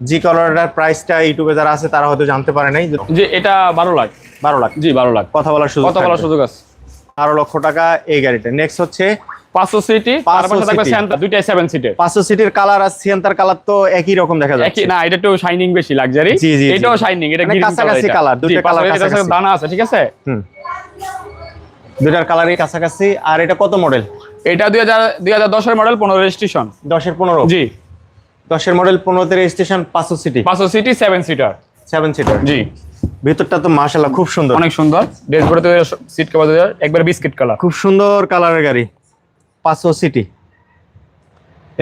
জি কালারটার প্রাইসটা ইউটিউবে যারা আছে তারা হয়তো জানতে পারে নাই। যে এটা বারো লাখ। বারো লাখ। জি বারো লাখ। কথা বলার সুযোগ কত বলার সুযোগ আছে। বারো লক্ষ টাকা এই গাড়িটা। নেক্সট হচ্ছে পাঁচশো সিটি 500 তারপরে থাকবে সিটি। সেন্টার দুইটাই সেভেন সিটের পাঁচশো সিটির কালার আর সিয়ান্তার কালার তো একই রকম দেখা যাচ্ছে। না এটা একটু শাইনিং বেশি লাক্সারি জি, জি। এটাও শাইনিং এটা মানে কাছাকাছি কালার দুইটা colour কাছাকাছি। দানা আছে ঠিক আছে? হুম। দুটার কালারই কাছাকাছি। আর এটা কত মডেল এটা দুই হাজার দুই হাজার দশের মডেল পনেরো রেজিস্ট্রেশন দশের পনেরো? জি। দশের মডেল পনেরোতে রেজিস্ট্রেশন পাঁচশো সিটি। পাঁচশো CC seven seater seven seater জি। ভিতরটা তো মাশাল্লাহ খুব সুন্দর। অনেক সুন্দর। ড্যাশবোর্ডে সিট কভার একবার বিস্কিট কালার খুব সুন্দর কালারের গাড়ি। পাঁচশো সিটি।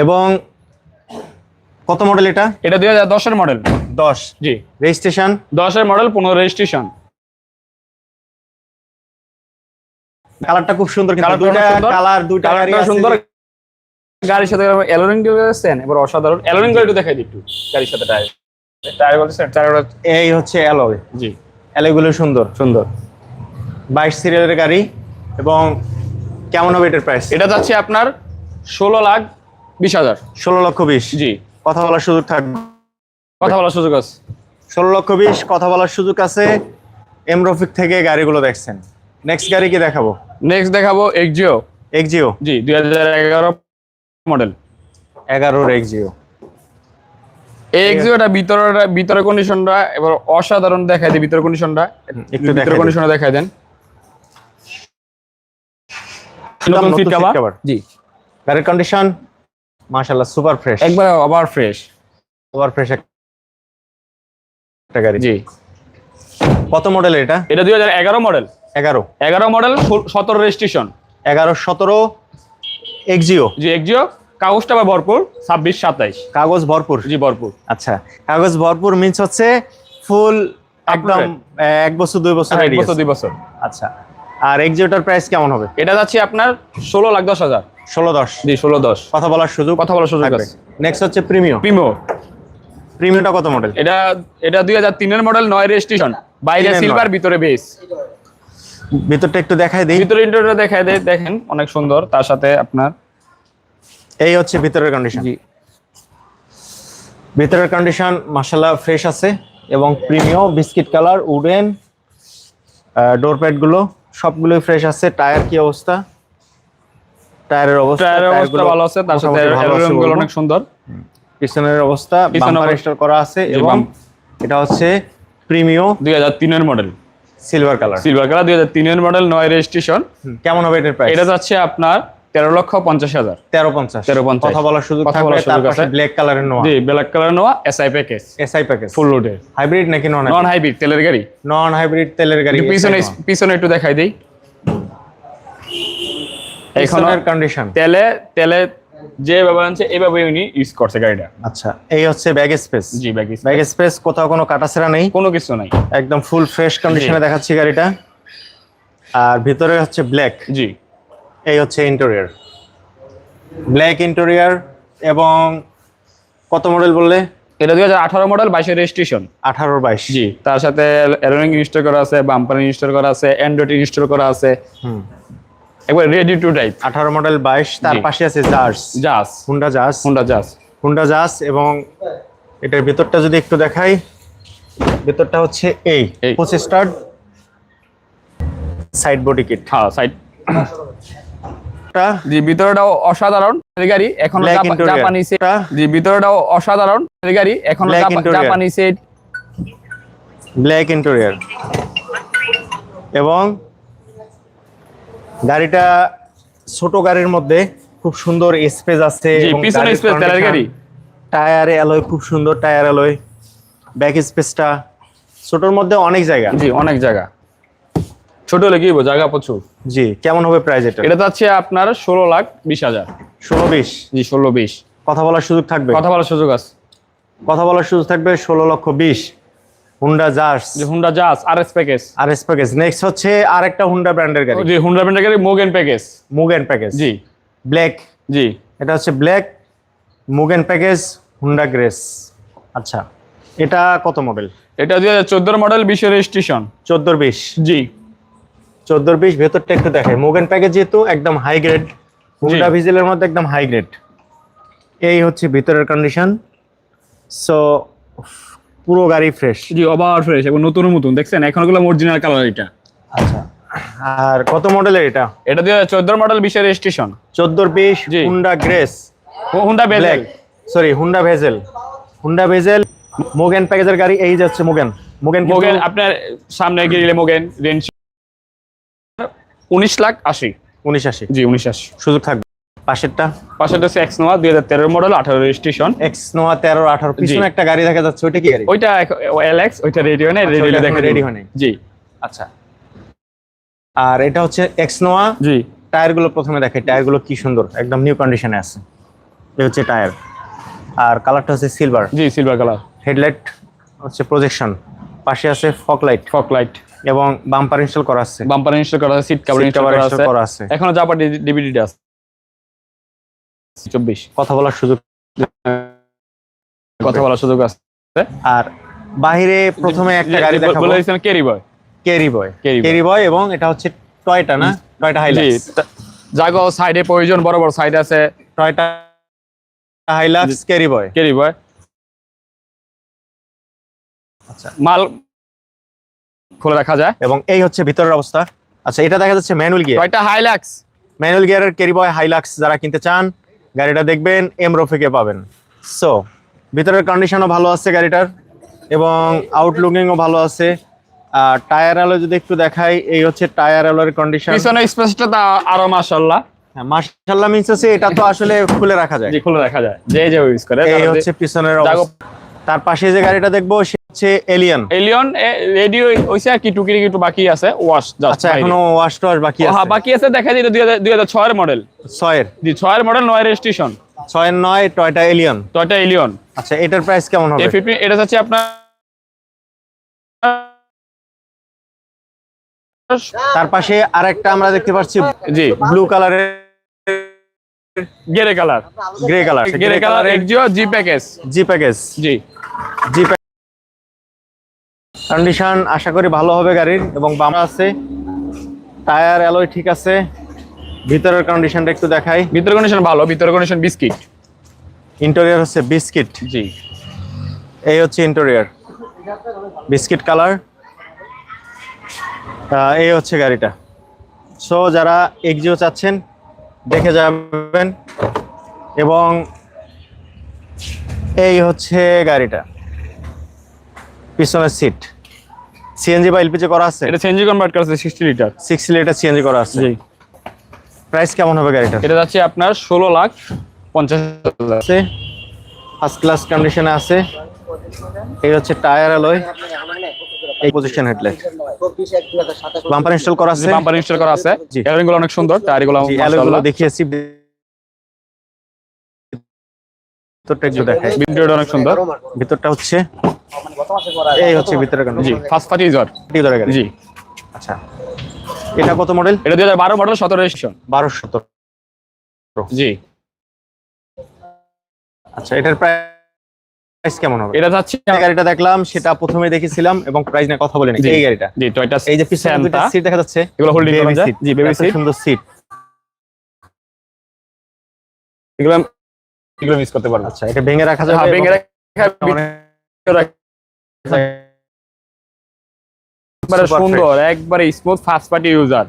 এবং কত মডেল এটা? এটা দুই হাজার দশের মডেল। দশ। জি। রেজিস্ট্রেশন? দশের মডেল পনেরো রেজিস্ট্রেশন। কালারটা খুব সুন্দর কিন্তু Colourটা দুইটা কালার দুইটা সুন্দর। গাড়ির সাথে এলোরিং দিয়েছেন এবার অসাধারণ এলোরিং গাড়ি দেখাই দিই একটু গাড়ির সাথে টায়ার টায়ার বলছেন টায়ার এই হচ্ছে অ্যালয় জি। অ্যালয়গুলো সুন্দর সুন্দর। বাইশ সিরিয়ালের গাড়ি এবং কেমন হবে এটার প্রাইস এটা যাচ্ছে আপনার ষোলো লাখ বিশ হাজার। ষোলো লক্ষ বিশ। জি। কথা বলার সুযোগ থাকবে কথা বলার সুযোগ আছে। ষোলো লক্ষ বিশ কথা বলার সুযোগ আছে। এম রফিক থেকে গাড়িগুলো দেখছেন। নেক্সট গাড়ি কি দেখাবো? নেক্সট দেখাবো এক্সিও এক্সিও জি দুই হাজার এগারো মডেল? এগারোর এক্সিও এক্সিওটা ভিতরে ভিতরে কন্ডিশনটা এবার অসাধারণ দেখায় দেয় ভিতরে কন্ডিশনটা একটু ভিতরে দেখাই দিই। কন্ডিশনটা দেখায় দেন। নতুন সিট কভার জি। গাড়ির কন্ডিশন মাশাল্লাহ সুপার ফ্রেশ একবার আবার ফ্রেশ সুপার ফ্রেশ একটা গাড়ি। জি। কত মডেল এটা? এটা দুই হাজার এগারো মডেল এগারো। এগারো মডেল সতেরো রেজিস্ট্রেশন এগারো সতেরো এক্সিও জি এক্সিও কাগজটা বা ভরপুর ছাব্বিশ সাতাইশ। কাগজ ভরপুর? জি ভরপুর। আচ্ছা কাগজ ভরপুর মিন্স হচ্ছে ফুল একদম এক বছর দুই বছর এক বছর দুই বছর। আচ্ছা আর এক্সিওটার প্রাইস কেমন হবে? এটা যাচ্ছে আপনার ষোলো লাখ দশ হাজার। ষোলো দশ। জি ষোলো দশ। কথা বলার সুযোগ কথা বলার সুযোগ আছে। নেক্সট হচ্ছে প্রিমিয়াম প্রিমো প্রিমিয়ামটা কত মডেল এটা এটা দুই হাজার তিনের মডেল নয় রেজিস্ট্রেশন বাইরে সিলভার ভিতরে বেস ভিতরটা একটু দেখাই দিই। ভিতরে ইন্টারভিউ দেখায় দেয় দেখেন অনেক সুন্দর তার সাথে আপনার এই হচ্ছে ভিতরের কন্ডিশন জি। ভিতরের কন্ডিশন মাশাল্লাহ ফ্রেশ আছে এবং প্রিমিয়াম বিস্কিট কালার উডেন ডোরগুলো সবগুলোই ফ্রেশ আছে। টায়ার কি অবস্থা? টায়ারের অবস্থা টায়ারের অবস্থা ভালো আছে তার সাথে মোটামুটি অ্যালুমিনিয়াম বলব। অনেক সুন্দর। পিছনের অবস্থা বাম্পার স্টোর করা আছে এবং এটা হচ্ছে প্রিমিয়াম দুই হাজার তিনের model silver colour silver colour দুই হাজার তিনের মডেল নয় রেজিস্ট্রেশন কেমন হবে এটার প্রাইস এটা যাচ্ছে আপনার তেরো লক্ষ পঞ্চাশ হাজার। তেরো পঞ্চাশ। 1350 কথা বলার সুযোগ কথা বলার সুযোগ আছে। ব্ল্যাক কালারের নোয়া জি ব্ল্যাক কালার নেওয়া SI package SI package full লোডের হাইব্রিড নাকি নন নন হাইব্রিড তেলের গাড়ি। নন হাইব্রিড তেলের গাড়ি পিছনে পিছনে একটু দেখাই দিই। এখন কন্ডিশন তেলে তেলে যে ব্যবহার আছে এইভাবে উনি ইউজ করছে গাড়িটা। আচ্ছা এই হচ্ছে ব্যাগ স্পেস জি ব্যাগ ব্যাগ স্পেস কোথাও কোনো কাটাছেড়া নেই। কোনো কিছু নাই। একদম ফুল ফ্রেশ কন্ডিশনে দেখাচ্ছি গাড়িটা। আর ভিতরে হচ্ছে ব্ল্যাক জি। এই হচ্ছে ইন্টেরিয়র ব্ল্যাক ইন্টেরিয়র এবং কত মডেল বললে? এটা দুই হাজার আঠারো মডেল বাইশের রেজিস্ট্রেশন আঠারো বাইশ। জি তার সাথে অ্যালোরিং ইনস্টল করা আছে বাম্পার ইনস্টল করা আছে অ্যান্ড্রয়েড ইনস্টল করা আছে। একবার রেডি টু টাইপ আঠারো মডেল বাইশ তার পাশে আছে jars জাস Honda jars Honda জাস Honda জাস এবং এটার ভেতরটা যদি একটু দেখাই ভেতরটা হচ্ছে এই। পঁচিশ স্টার্ট সাইড বডি কিট হ্যাঁ সাইড জি ভিতরেটাও অসাধারণ। গাড়ি এখন. জাপানি সেট জি ভিতরেটাও অসাধারণ। গাড়ি এখন. জাপানি সেট ব্ল্যাক ইন্টেরিয়র এবং গাড়িটা ছোট গাড়ির মধ্যে খুব সুন্দর স্পেস আছে পিছনে স্পেস তেলের গাড়ি? টায়ারে অ্যালয় খুব সুন্দর টায়ার অ্যালয় ব্যাক স্পেসটা ছোটর মধ্যে অনেক জায়গা। জি অনেক জায়গা। ছোট হলে কি জায়গা প্রচুর। জি কেমন হবে প্রাইস এটা? এটা যাচ্ছে আপনার ষোলো লাখ বিশ হাজার। ষোলো বিশ? জি ষোলো বিশ। কথা বলার সুযোগ থাকবে? কথা বলার সুযোগ আছে। কথা বলার সুযোগ থাকবে ষোলো লক্ষ বিশ। হুন্ডা যে হুন্ডা জাস আর এস প্যাকেজ আর এস প্যাকেজ নেক্সট হচ্ছে আরেকটা হুন্ডা ব্র্যান্ডের গাড়ি। জি হুন্ডা ব্র্যান্ডের গাড়ি মোগেন প্যাকেজ মুগেন প্যাকেজ জি। ব্ল্যাক জি। এটা হচ্ছে black Mugen package Honda Grace আচ্ছা এটা কত মডেল এটা দুই হাজার চোদ্দোর মডেল বিশের রেজিস্ট্রেশন চোদ্দোর বিশ। জি। চোদ্দোর বিশ ভেতরটা একটু দেখে। মুগেন প্যাকেজ যেহেতু একদম হাই গ্রেড হুন্ডা ভিজেলের মধ্যে একদম হাই গ্রেড এই হচ্ছে ভিতরের কন্ডিশন সো পুরো গাড়ি ফ্রেশ জি ওভার ফ্রেশ এবং নতুন নতুন দেখছেন? এখনগুলো অরিজিনাল কালার এটা। আচ্ছা। আর কত মডেলের এটা? এটা দিয়ে চোদ্দ মডেল বিশের রেজিস্ট্রেশন চোদ্দোর বিশ জি। Honda Grace Honda Vezel sorry Honda Vezel Honda Vezel Mugen প্যাকেজের গাড়ি এই যাচ্ছে মোগেন মোগেন মোগেন আপনার সামনে গিয়ে গেলে মোগেন রেঞ্জ উনিশ লাখ আশি। উনিশ আশি। জি উনিশ আশি। সুযোগ থাকবে। পাশেরটা? পাশেটা হচ্ছে এক্স নোয়া দুই হাজার তেরো মডেল আঠারো রেজিস্ট্রেশন এক্স নোয়া তেরো আঠারো পিছনে একটা গাড়ি দেখা যাচ্ছে ওইটা কি গাড়ি? ওইটা এলএক্স ওইটা রেডি হয় না রেডি দেখে রেডি হয়নি। জি। আচ্ছা। আর এটা হচ্ছে এক্স নোয়া জি। টায়ারগুলো প্রথমে দেখে টায়ারগুলো কি সুন্দর একদম নিউ কন্ডিশনে আছে। এই হচ্ছে টায়ার। আর কালারটা হচ্ছে সিলভার জি সিলভার কালার হেডলাইট হচ্ছে প্রজেকশন পাশে আছে ফক লাইট ফক লাইট এবং বাম্পার ইনস্টল করা আছে। বাম্পার ইনস্টল করা আছে সিট কভার ইনস্টল করা আছে। এখনও জাপার ডিভিডিটা আছে। চব্বিশ। কথা বলার সুযোগ কথা বলার সুযোগ আছে। আর বাইরে প্রথমে একটা গাড়ি দেখাবো। Carry boy carry boy carry boy এবং এটা হচ্ছে টয়টা না? টয়টা হাইলাক্স জাগো সাইডে প্রয়োজন বড় বড় সাইড আছে। Toyota Hilux carry boy carry boy আচ্ছা। মাল খুলে রাখা যায়। এবং এই হচ্ছে ভিতরের অবস্থা। আচ্ছা এটা দেখা যাচ্ছে ম্যানুয়াল গিয়ার কয়টা হাইলাক্স ম্যানুয়াল গিয়ারের ক্যারি বয় হাইলাক্স যারা কিনতে চান গাড়িটা দেখবেন এম রফিকে পাবেন। সো ভিতরের কন্ডিশনও ভালো আছে গাড়িটার এবং আউটলুকিংও ভালো আছে। আর টায়ার আলো যদি একটু দেখাই এই হচ্ছে টায়ার আলোর কন্ডিশন পিছনে স্পেসটা তো আরও মাশাআল্লাহ। মার্শাল্লাহ মিন্স হচ্ছে এটা তো আসলে খুলে রাখা যায়। যে খুলে রাখা যায়। যে যে ইউজ করে এই হচ্ছে পিছনের অবস্থা। তার পাশে যে গাড়িটা দেখব সে হচ্ছে এলিয়ান এলিয়ন রেডিও হইছে আর কি টুকি একটু বাকি আছে ওয়াশ আচ্ছা এখনও ওয়াশ টওয়াশ বাকি আছে। হ্যাঁ বাকি আছে দেখা যায় দুই হাজার দুই হাজার ছয়ের মডেল ছয়ের। জি ছয়ের মডেল নয় রেজিস্ট্রেশন ছয়ের নয় টয়টা এলিয়ন এটা এলিয়ন আচ্ছা এটার প্রাইস কেমন হবে? এ ফিফটিন এটা হচ্ছে আপনার তার পাশে আরেকটা আমরা দেখতে পাচ্ছি জি। ব্লু কালারের grey colour grey colour grey colour Axio G package G package জি। জি কন্ডিশন আশা করি ভালো হবে গাড়ির এবং বাম আছে। টায়ার অ্যালয় ঠিক আছে। ভিতরের কন্ডিশনটা একটু দেখাই। ভিতর কন্ডিশন ভালো ভিতর কন্ডিশন বিস্কিট ইন্টেরিয়র হচ্ছে বিস্কিট জি। এই হচ্ছে ইন্টেরিয়র বিস্কিট কালার এই হচ্ছে গাড়িটা। সো যারা এক্সিও চাচ্ছেন দেখে যাবেন। এবং এই হচ্ছে গাড়িটা। পিছনের সিট সিএনজি বা এলপিজি করা আছে? এটা সিএনজি কনভার্ট করা আছে sixty litre six litre CNG করা আছে। জি। প্রাইস কেমন হবে গাড়িটা এটা যাচ্ছে আপনার ষোলো লাখ পঞ্চাশ হাজার। আছে। ফার্স্ট ক্লাস কন্ডিশনে আছে। এই হচ্ছে টায়ার অ্যালয় এই পজিশন হেডলাইট বাম্পার ইনস্টল করা আছে? বাম্পার ইনস্টল করা আছে। জি। ক্যারিংগুলো অনেক সুন্দর টায়ারগুলো অ্যালয়গুলো দেখিয়েছি। ভিতরটা একটু দেখাই। ভিডিওটা অনেক সুন্দর। ভিতরটা হচ্ছে এই হচ্ছে ভিতরের জি ফার্স্ট পার্টি ইউজার ভিতরে গাড়ি জি। আচ্ছা। এটা কত মডেল এটা দুই হাজার বারো মডেল সতেরো রেজিস্ট্রেশন বারো সতেরো। জি। আচ্ছা এটার প্রাইস কেমন হবে? এটা যাচ্ছে গাড়িটা দেখলাম সেটা প্রথমে দেখেছিলাম এবং প্রাইস নিয়ে কথা বলে। এই গাড়িটা। জি টয়টা এই যে পিছনে দুটো সিট দেখা যাচ্ছে। এগুলো হোল্ডিং করা যায়? জি বেবি সিট সুন্দর সিট এগুলো এগুলো মিস করতে পারবেন আচ্ছা এটা ভেঙে রাখা হ্যাঁ যাবে ভেঙে রাখা একবারে সুন্দর একবারে স্মুথ ফার্স্ট পার্টি ইউজার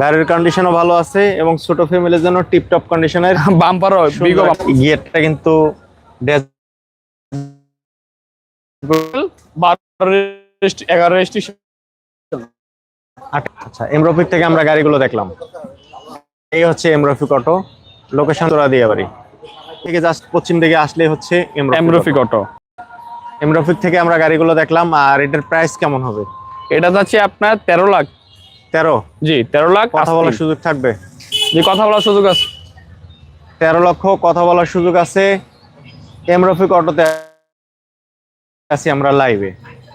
গাড়ির কন্ডিশনও ভালো আছে এবং ছোট ফ্যামিলির জন্য টিপ টপ কন্ডিশনের বাম্পারও বিগো গিয়ারটা কিন্তু এগারো রেজিস্ট্রেশন আচ্ছা এমরফিক থেকে আমরা গাড়িগুলো দেখলাম। এই হচ্ছে এমরফিক অটো লোকেশন তোরা দিয়ে বাড়ি। থেকে জাস্ট পশ্চিম দিকে আসলে হচ্ছে এমরফিক এমরফিক অটো এমরফিক থেকে আমরা গাড়িগুলো দেখলাম আর এটার প্রাইস কেমন হবে? এটা যাচ্ছে আপনার তেরো লাখ। তেরো? জি তেরো লাখ কথা বলার সুযোগ থাকবে? জি কথা বলার সুযোগ আছে। তেরো লক্ষ কথা বলার সুযোগ আছে। এমরফিক অটোতে আছি আমরা লাইভে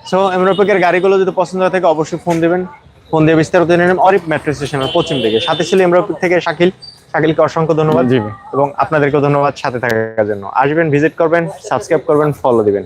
সো এমরফিকের গাড়িগুলো যদি পছন্দ হয়ে থাকে অবশ্যই ফোন দিবেন। ফোন দিয়ে বিস্তারিত জেনে নেবেন। অরিপ মেট্রো স্টেশনের পশ্চিম দিকে। সাথে ছিল এমরফিক থেকে শাকিল। শাকিলকে অসংখ্য ধন্যবাদ। জি এবং আপনাদেরকেও ধন্যবাদ সাথে থাকার জন্য। আসবেন ভিজিট করবেন সাবস্ক্রাইব করবেন ফলো দিবেন।